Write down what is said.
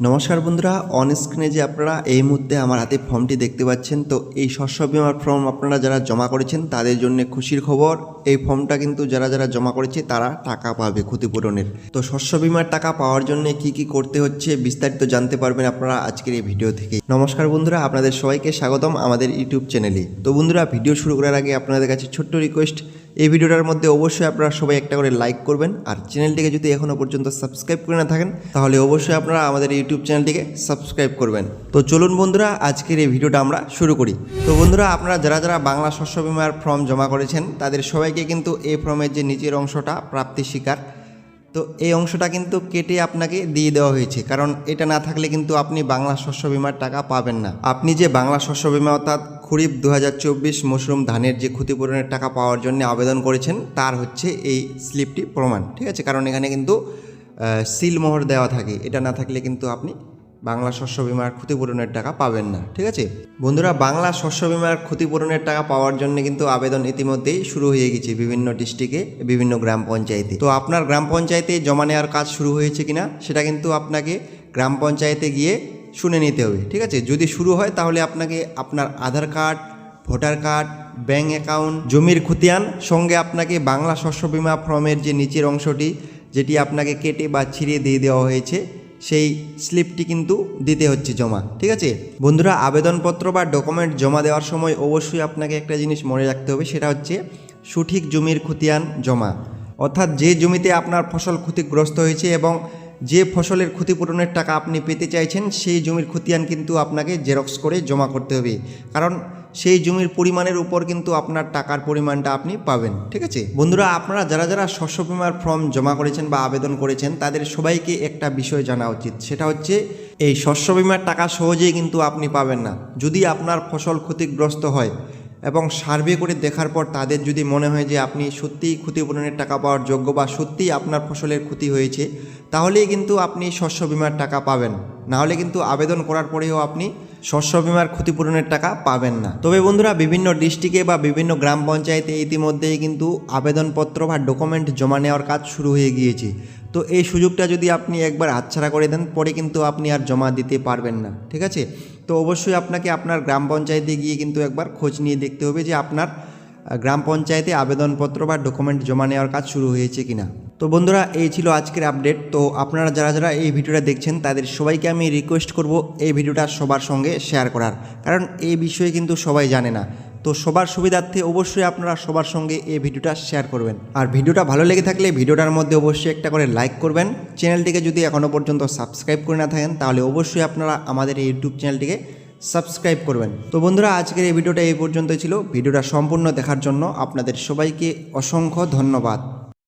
নমস্কার বন্ধুরা অন স্ক্রিনে যে আপনারা এই মুহূর্তে আমার হাতে ফর্মটি দেখতে পাচ্ছেন, তো এই শস্য বিমার ফর্ম আপনারা যারা জমা করেছেন, তাদের জন্য খুশির খবর। এই ফর্মটা কিন্তু যারা যারা জমা করেছে, তারা টাকা পাবে ক্ষতিপূরণের। তো শস্য বিমার টাকা পাওয়ার জন্য কি কি করতে হচ্ছে, বিস্তারিত জানতে পারবেন আপনারা আজকের এই ভিডিও থেকে। নমস্কার বন্ধুরা, আপনাদের সবাইকে স্বাগতম আমাদের ইউটিউব চ্যানেলে তো বন্ধুরা ভিডিও শুরু করার আগে আপনাদের কাছে ছোট্ট রিকোয়েস্ট এই ভিডিওটার মধ্যে অবশ্যই আপনারা সবাই একটা করে লাইক করবেন আর চ্যানেলটিকে যদি এখনও পর্যন্ত সাবস্ক্রাইব করে না থাকেন, তাহলে অবশ্যই আপনারা আমাদের ইউটিউব চ্যানেলটিকে সাবস্ক্রাইব করবেন। তো চলুন বন্ধুরা, আজকের এই ভিডিওটা আমরা শুরু করি। তো বন্ধুরা, আপনারা যারা যারা বাংলা শস্য বিমার ফর্ম জমা করেছেন, তাদের সবাইকে কিন্তু এই ফর্মের যে নিচের অংশটা প্রাপ্তি শিকার। তো এই অংশটা কিন্তু কেটে আপনাকে দিয়ে দেওয়া হয়েছে, কারণ এটা না থাকলে কিন্তু আপনি বাংলা শস্য বিমার টাকা পাবেন না। আপনি যে বাংলা শস্য বিমা অর্থাৎ খরিফ দু মশরুম ধানের যে ক্ষতিপূরণের টাকা পাওয়ার জন্য আবেদন করেছেন তার হচ্ছে এই স্লিপটি প্রমাণ ঠিক আছে? কারণ এখানে কিন্তু আহ, সিল মোহর দেওয়া থাকে। এটা না থাকলে কিন্তু আপনি বাংলা শস্য বিমার ক্ষতিপূরণের টাকা পাবেন না ঠিক আছে? বন্ধুরা বাংলা শস্য বিমার ক্ষতিপূরণের টাকা পাওয়ার জন্য কিন্তু আবেদন ইতিমধ্যেই শুরু হয়ে গেছে বিভিন্ন ডিস্ট্রিক্টে বিভিন্ন গ্রাম পঞ্চায়েতে। তো আপনার গ্রাম পঞ্চায়েতে জমা নেওয়ার কাজ শুরু হয়েছে কিনা সেটা কিন্তু আপনাকে গ্রাম পঞ্চায়েতে গিয়ে শুনে নিতে হবে, ঠিক আছে? যদি শুরু হয় তাহলে আপনাকে আপনার Aadhaar card, voter card bank account, জমির খতিয়ান, সঙ্গে আপনাকে বাংলা শস্য বিমা ফর্মের যে নিচের অংশটি, যেটি আপনাকে কেটে বা ছিঁড়ে দিয়ে দেওয়া হয়েছে, সেই স্লিপটি কিন্তু দিতে হচ্ছে জমা, ঠিক আছে? বন্ধুরা, আবেদনপত্র বা ডকুমেন্ট জমা দেওয়ার সময় অবশ্যই আপনাকে একটা জিনিস মনে রাখতে হবে, সেটা হচ্ছে সঠিক জমির খতিয়ান জমা। অর্থাৎ যে জমিতে আপনার ফসল ক্ষতিগ্রস্ত হয়েছে এবং যে ফসলের ক্ষতিপূরণের টাকা আপনি পেতে চাইছেন, সেই জমির খতিয়ান কিন্তু আপনাকে জেরক্স করে জমা করতে হবে। কারণ সেই জমির পরিমাণের উপর কিন্তু আপনার টাকার পরিমাণটা আপনি পাবেন, ঠিক আছে? বন্ধুরা, আপনারা যারা যারা শস্য বিমার ফর্ম জমা করেছেন বা আবেদন করেছেন, তাদের সবাইকে একটা বিষয় জানা উচিত। সেটা হচ্ছে, এই শস্য বিমার টাকা সহজেই কিন্তু আপনি পাবেন না। যদি আপনার ফসল ক্ষতিগ্রস্ত হয় এবং সার্ভে করে দেখার পর তাদের যদি মনে হয় যে আপনি সত্যিই ক্ষতিপূরণের টাকা পাওয়ার যোগ্য বা সত্যিই আপনার ফসলের ক্ষতি হয়েছে, তাহলেই কিন্তু আপনি শস্য বিমার টাকা পাবেন। নাহলে কিন্তু আবেদন করার পরেও আপনি শস্য বিমার ক্ষতিপূরণের টাকা পাবেন না। তবে বন্ধুরা, বিভিন্ন ডিস্ট্রিক্টে বা বিভিন্ন গ্রাম পঞ্চায়েতে ইতিমধ্যেই কিন্তু আবেদনপত্র বা ডকুমেন্ট জমা নেওয়ার কাজ শুরু হয়ে গিয়েছে। তো এই সুযোগটা যদি আপনি একবার হাতছাড়া করে দেন, পরে কিন্তু আপনি আর জমা দিতে পারবেন না। ঠিক আছে? তো অবশ্যই আপনাকে আপনার গ্রাম পঞ্চায়েতে গিয়ে কিন্তু একবার খোঁজ নিয়ে দেখতে হবে যে আপনার গ্রাম পঞ্চায়েতে আবেদনপত্র বা ডকুমেন্ট জমা নেওয়ার কাজ শুরু হয়েছে কিনা। তো বন্ধুরা, এই ছিল আজকের আপডেট তো আপনারা যারা যারা এই ভিডিওটা দেখছেন, তাদের সবাইকে আমি রিকোয়েস্ট করব এই ভিডিওটা সবার সঙ্গে শেয়ার করার। কারণ এই বিষয়ে কিন্তু সবাই জানে না। তো সবার সুবিধার্থে অবশ্যই আপনারা সবার সঙ্গে এই ভিডিওটা শেয়ার করবেন। আর ভিডিওটা ভালো লেগে থাকলে ভিডিওটার মধ্যে অবশ্যই একটা করে লাইক করবেন। চ্যানেলটিকে যদি এখনও পর্যন্ত সাবস্ক্রাইব করে না থাকেন, তাহলে অবশ্যই আপনারা আমাদের এই ইউটিউব চ্যানেলটিকে সাবস্ক্রাইব করবেন। তো বন্ধুরা, আজকের এই ভিডিওটা এই পর্যন্তই ছিল। ভিডিওটা সম্পূর্ণ দেখার জন্য আপনাদের সবাইকে অসংখ্য ধন্যবাদ।